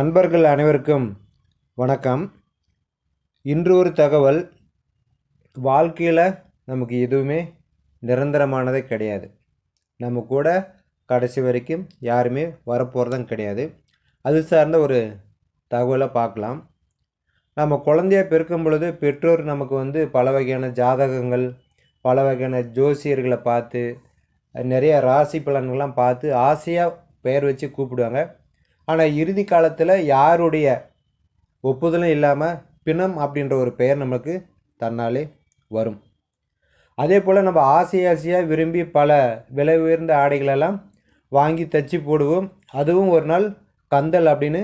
நண்பர்கள் அனைவருக்கும் வணக்கம். இன்று ஒரு தகவல். வாழ்க்கையில் நமக்கு எதுவுமே நிரந்தரமானதே கிடையாது. நம்ம கூட கடைசி வரைக்கும் யாருமே வரப்போகிறதும் கிடையாது. அது சார்ந்த ஒரு தகவலை பார்க்கலாம். நம்ம குழந்தையாக பிறக்கும் பொழுது பெற்றோர் நமக்கு வந்து பல வகையான ஜாதகங்கள் பல வகையான ஜோசியர்களை பார்த்து நிறைய ராசி பலன்கள்லாம் பார்த்து ஆசையாக பெயர் வச்சு கூப்பிடுவாங்க. ஆனால் இறுதி காலத்தில் யாருடைய ஒப்புதலும் இல்லாமல் பிணம் அப்படின்ற ஒரு பெயர் நமக்கு தன்னாலே வரும். அதே போல் நம்ம ஆசை ஆசையாக விரும்பி பல விலை உயர்ந்த ஆடைகளெல்லாம் வாங்கி தச்சு போடுவோம். அதுவும் ஒரு நாள் கந்தல் அப்படின்னு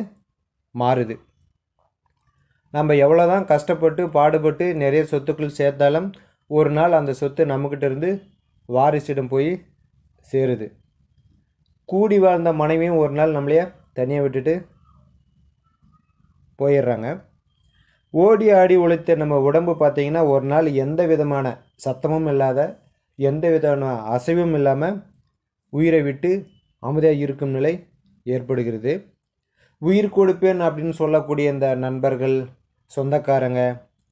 மாறுது. நம்ம எவ்வளோ தான் கஷ்டப்பட்டு பாடுபட்டு நிறைய சொத்துக்கள் சேர்த்தாலும் ஒரு நாள் அந்த சொத்து நம்மக்கிட்ட இருந்து வாரிசிடம் போய் சேருது. கூடி வாழ்ந்த மனைவியும் ஒரு நாள் நம்மளைய தனியாக விட்டுட்டு போயிடுறாங்க. ஓடி ஆடி உழைத்த நம்ம உடம்பு பார்த்திங்கன்னா ஒரு நாள் எந்த விதமான சத்தமும் இல்லாத எந்த விதமான அசைவும் இல்லாமல் உயிரை விட்டு அமைதியாக இருக்கும் நிலை ஏற்படுகிறது. உயிர் கொடுப்பேன் அப்படின்னு சொல்லக்கூடிய இந்த நண்பர்கள் சொந்தக்காரங்க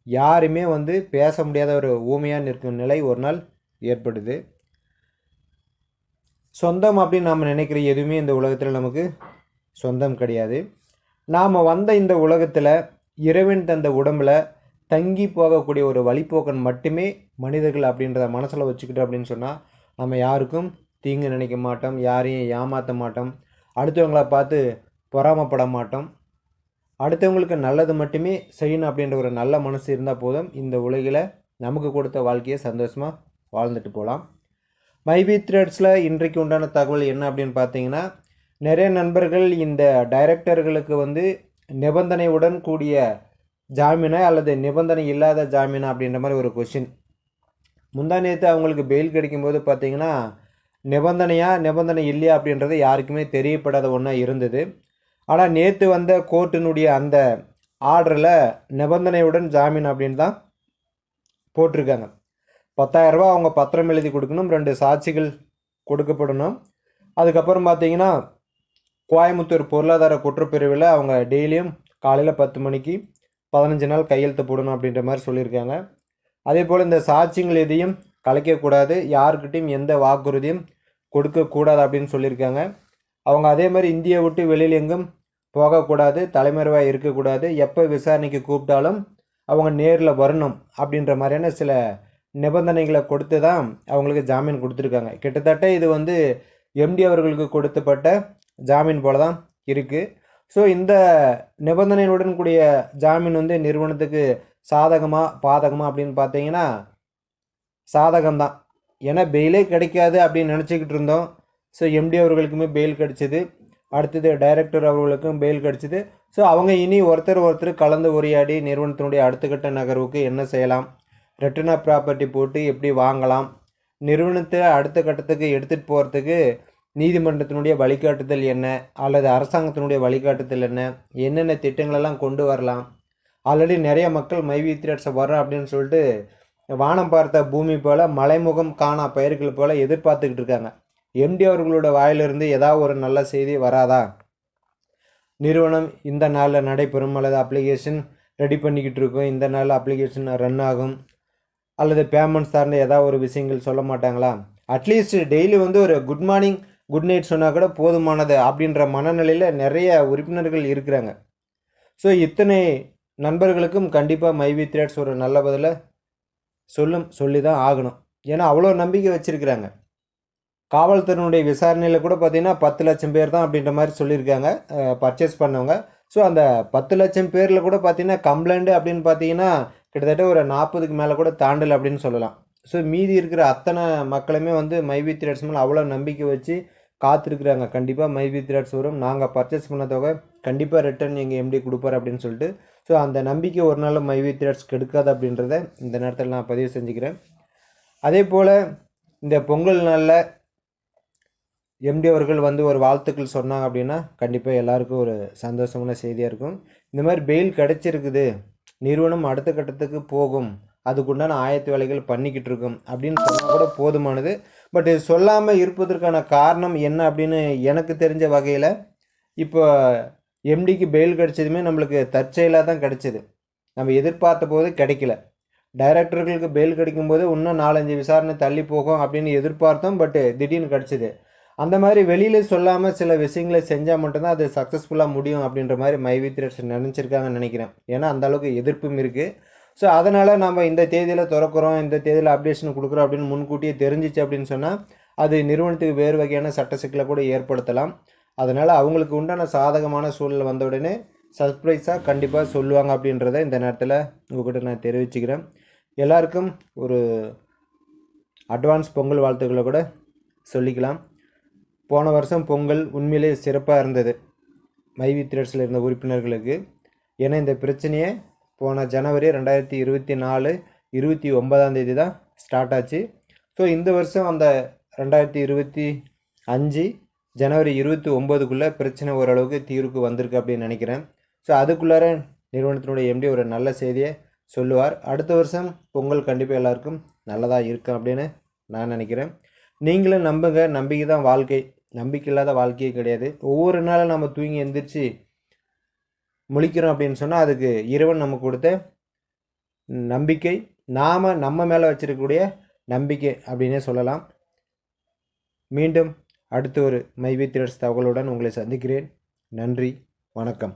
யாருமே வந்து பேச முடியாத ஒரு ஊமையாக நிற்கும் நிலை ஒரு நாள் ஏற்படுது. சொந்தம் அப்படின்னு நாம் நினைக்கிற எதுவுமே இந்த உலகத்தில் நமக்கு சொந்தம் கிடையாது. நாம் வந்த இந்த உலகத்தில் இறைவன் தந்த உடம்பில் தங்கி போகக்கூடிய ஒரு வழிப்போக்கன் மட்டுமே மனிதர்கள் அப்படின்றத மனசில் வச்சுக்கிட்டோம் அப்படின்னு சொன்னால் நம்ம யாருக்கும் தீங்கு நினைக்க மாட்டோம் யாரையும் ஏமாற்ற மாட்டோம் அடுத்தவங்களை பார்த்து பொறாமப்பட மாட்டோம். அடுத்தவங்களுக்கு நல்லது மட்டுமே செய்யணும் அப்படின்ற ஒரு நல்ல மனசு இருந்தால் போதும். இந்த உலகில் நமக்கு கொடுத்த வாழ்க்கையை சந்தோஷமாக வாழ்ந்துட்டு போகலாம் மைபி த்ரெட்ஸில் இன்றைக்கு உண்டான தகவல் என்ன அப்படின்னு பார்த்தீங்கன்னா நிறைய நண்பர்கள் இந்த டைரக்டர்களுக்கு வந்து நிபந்தனையுடன் கூடிய ஜாமீனா அல்லது நிபந்தனை இல்லாத ஜாமீனா அப்படின்ற மாதிரி ஒரு கொஷின் முந்தா நேற்று அவங்களுக்கு பெயில் கிடைக்கும்போது பார்த்தீங்கன்னா நிபந்தனையா நிபந்தனை இல்லையா அப்படின்றது யாருக்குமே தெரியப்படாத ஒன்றா இருந்தது. ஆனால் நேற்று வந்த கோர்ட்டினுடைய அந்த ஆர்டரில் நிபந்தனையுடன் ஜாமீன் அப்படின்னு தான் போட்டிருக்காங்க. பத்தாயிரரூபா அவங்க பத்திரம் எழுதி கொடுக்கணும் ரெண்டு சாட்சிகள் கொடுக்கப்படணும். அதுக்கப்புறம் பார்த்தீங்கன்னா கோயம்புத்தூர் பொருளாதார குற்றப்பிரிவில் அவங்க டெய்லியும் காலையில் பத்து மணிக்கு பதினஞ்சு நாள் கையெழுத்து போடணும் அப்படின்ற மாதிரி சொல்லியிருக்காங்க. அதே போல் இந்த சாட்சியங்கள் எதையும் கலைக்கக்கூடாது யாருக்கிட்டையும் எந்த வாக்குறுதியும் கொடுக்கக்கூடாது அப்படின்னு சொல்லியிருக்காங்க. அவங்க அதே மாதிரி இந்தியை விட்டு வெளியில் எங்கும் போகக்கூடாது தலைமறைவாக இருக்கக்கூடாது எப்போ விசாரணைக்கு கூப்பிட்டாலும் அவங்க நேரில் வரணும் அப்படின்ற மாதிரியான சில நிபந்தனைகளை கொடுத்து தான் அவங்களுக்கு ஜாமீன் கொடுத்துருக்காங்க. கிட்டத்தட்ட இது வந்து எம்டி அவர்களுக்கு கொடுத்தப்பட்ட ஜாமீன் போல தான் இருக்குது ஸோ இந்த நிபந்தனையுடன் கூடிய ஜாமீன் வந்து நிறுவனத்துக்கு சாதகமாக பாதகமாக அப்படின்னு பார்த்தீங்கன்னா சாதகம்தான் ஏன்னா பெயிலே கிடைக்காது அப்படின்னு நினச்சிக்கிட்டு இருந்தோம். ஸோ எம்டி அவர்களுக்குமே பெயில் கிடச்சிது. அடுத்தது டைரக்டர் அவர்களுக்கும் பெயில் கிடச்சிது. ஸோ அவங்க இனி ஒருத்தர் ஒருத்தர் கலந்து உரையாடி நிறுவனத்தினுடைய அடுத்த கட்ட நகர்வுக்கு என்ன செய்யலாம்? ரெட்டனா ப்ராப்பர்ட்டி போட்டு எப்படி வாங்கலாம்? நிறுவனத்தை அடுத்த கட்டத்துக்கு எடுத்துகிட்டு போகிறதுக்கு நீதிமன்றத்தினுடைய வழிகாட்டுதல் என்ன? அல்லது அரசாங்கத்தினுடைய வழிகாட்டுதல் என்ன? என்னென்ன திட்டங்களெல்லாம் கொண்டு வரலாம்? ஆல்ரெடி நிறைய மக்கள் மைவி த்ரேட்ஸை வரோம் அப்படின்னு சொல்லிட்டு வானம் பார்த்த பூமி போல் மலைமுகம் காணா பயிர்கள் போல் எதிர்பார்த்துக்கிட்டு இருக்காங்க. எம்டி அவர்களோட வாயிலிருந்து ஏதாவது ஒரு நல்ல செய்தி வராதா? நிறுவனம் இந்த நாளில் நடைபெறும் அல்லது அப்ளிகேஷன் ரெடி பண்ணிக்கிட்டு இருக்கோம். இந்த நாளில் அப்ளிகேஷன் ரன் ஆகும். அல்லது பேமெண்ட் சார்ந்த ஏதாவது ஒரு விஷயங்கள் சொல்ல மாட்டாங்களா? அட்லீஸ்ட் டெய்லி வந்து ஒரு குட் மார்னிங் குட் நைட் சொன்னால் கூட போதுமானது அப்படின்ற மனநிலையில் நிறைய உறுப்பினர்கள் இருக்கிறாங்க. ஸோ இத்தனை நண்பர்களுக்கும் கண்டிப்பாக மைவி த்ரேட்ஸ் ஒரு நல்ல பதிலை சொல்லும் சொல்லி தான் ஆகணும். ஏன்னா அவ்வளோ நம்பிக்கை வச்சுருக்கிறாங்க. காவல்துறையினுடைய விசாரணையில் கூட பார்த்தீங்கன்னா பத்து லட்சம் பேர் தான் அப்படின்ற மாதிரி சொல்லியிருக்காங்க பர்ச்சேஸ் பண்ணவங்க. ஸோ அந்த பத்து லட்சம் பேரில் கூட பார்த்தீங்கன்னா கம்ப்ளைண்ட்டு அப்படின்னு பார்த்தீங்கன்னா கிட்டத்தட்ட ஒரு நாற்பதுக்கு மேலே கூட தாண்டல் அப்படின்னு சொல்லலாம். ஸோ மீதி இருக்கிற அத்தனை மக்களுமே வந்து மைவி த்ரெட்ஸ் மேலே அவ்வளோ நம்பிக்கை வச்சு காத்திருக்கிறாங்க. கண்டிப்பாக மைபி த்ரெட்ஸ் வரும் நாங்கள் பர்ச்சேஸ் பண்ண தொகை கண்டிப்பாக ரிட்டர்ன் எங்கள் எம்டி கொடுப்பார் அப்படின்னு சொல்லிட்டு. ஸோ அந்த நம்பிக்கை ஒரு நாள் மைவி த்ரெட்ஸ் கெடுக்காது அப்படின்றத இந்த நேரத்தில் நான் பதிவு செஞ்சுக்கிறேன். அதே போல் இந்த பொங்கல் நாளில் எம்டி அவர்கள் வந்து ஒரு வாழ்த்துக்கள் சொன்னாங்க அப்படின்னா கண்டிப்பாக எல்லாருக்கும் ஒரு சந்தோஷமான செய்தியாக இருக்கும். இந்த மாதிரி பெயில் கிடச்சிருக்குது. நிறுவனம் அடுத்த கட்டத்துக்கு போகும். அதுக்குண்டான ஆயத்த வேலைகள் பண்ணிக்கிட்டு இருக்கோம். அப்படின்னு சொன்னால் கூட போதுமானது. பட் இது சொல்லாமல் இருப்பதற்கான காரணம் என்ன அப்படின்னு எனக்கு தெரிஞ்ச வகையில் இப்போ எம்டிக்கு பெயில் கிடைச்சதுமே நம்மளுக்கு தற்செயலாக தான் கிடைச்சிது. நம்ம எதிர்பார்த்த போது கிடைக்கல. டைரக்டர்களுக்கு பெயில் கிடைக்கும்போது இன்னும் நாலஞ்சு விசாரணை தள்ளி போகும் அப்படின்னு எதிர்பார்த்தோம். பட்டு திடீர்னு கிடச்சிது. அந்த மாதிரி வெளியில் சொல்லாமல் சில விஷயங்களை செஞ்சால் மட்டும்தான் அது சக்ஸஸ்ஃபுல்லாக முடியும் அப்படின்ற மாதிரி மைவி த்ரெட்ஸ் நினச்சிருக்காங்கன்னு நினைக்கிறேன். ஏன்னா அந்த அளவுக்கு எதிர்ப்பும் இருக்குது ஸோ அதனால் நம்ம இந்த தேதியில் திறக்கிறோம் இந்த தேதியில் அப்டேஷன் கொடுக்குறோம் அப்படின்னு முன்கூட்டியே தெரிஞ்சிச்சு அப்படின்னு சொன்னால் அது நிறுவனத்துக்கு வேறு வகையான சட்ட சிக்கலை கூட ஏற்படுத்தலாம். அதனால் அவங்களுக்கு உண்டான சாதகமான சூழல் வந்த உடனே சர்ப்ரைஸாக கண்டிப்பாக சொல்லுவாங்க அப்படின்றத இந்த நேரத்தில் உங்கள்கிட்ட நான் தெரிவிச்சுக்கிறேன். எல்லாருக்கும் ஒரு அட்வான்ஸ் பொங்கல் வாழ்த்துக்களை கூட சொல்லிக்கலாம். போன வருஷம் பொங்கல் உண்மையிலே சிறப்பாக இருந்தது. மைவி த்ரெட்ஸில் இருந்த உறுப்பினர்களுக்கு. ஏன்னா இந்த பிரச்சனையை போன ஜனவரி ரெண்டாயிரத்தி இருபத்தி நாலு இருபத்தி ஒன்பதாம் தேதி தான் ஸ்டார்ட் ஆச்சு. ஸோ இந்த வருஷம் அந்த ரெண்டாயிரத்தி இருபத்தி அஞ்சு ஜனவரி இருபத்தி ஒம்போதுக்குள்ளே பிரச்சனை ஓரளவுக்கு தீர்வுக்கு வந்திருக்கு அப்படின்னு நினைக்கிறேன். ஸோ அதுக்குள்ளார நிறுவனத்தினுடைய எம்டி ஒரு நல்ல செய்தியை சொல்லுவார். அடுத்த வருஷம் பொங்கல் கண்டிப்பாக எல்லாருக்கும் நல்லதாக இருக்கும் அப்படின்னு நான் நினைக்கிறேன். நீங்களும் நம்புங்க. நம்பிக்கை தான் வாழ்க்கை. நம்பிக்கை இல்லாத வாழ்க்கையே கிடையாது. ஒவ்வொரு நாளும் நம்ம தூங்கி எந்திரிச்சு முழிக்கிறோம் அப்படின்னு சொன்னால் அதுக்கு இறைவன் நம்ம கொடுத்த நம்பிக்கை நாம் நம்ம மேலே வச்சிருக்கக்கூடிய நம்பிக்கை அப்படின்னே சொல்லலாம். மீண்டும் அடுத்த ஒரு மைவி த்ரெட்ஸ் தகவலுடன் உங்களை சந்திக்கிறேன். நன்றி வணக்கம்.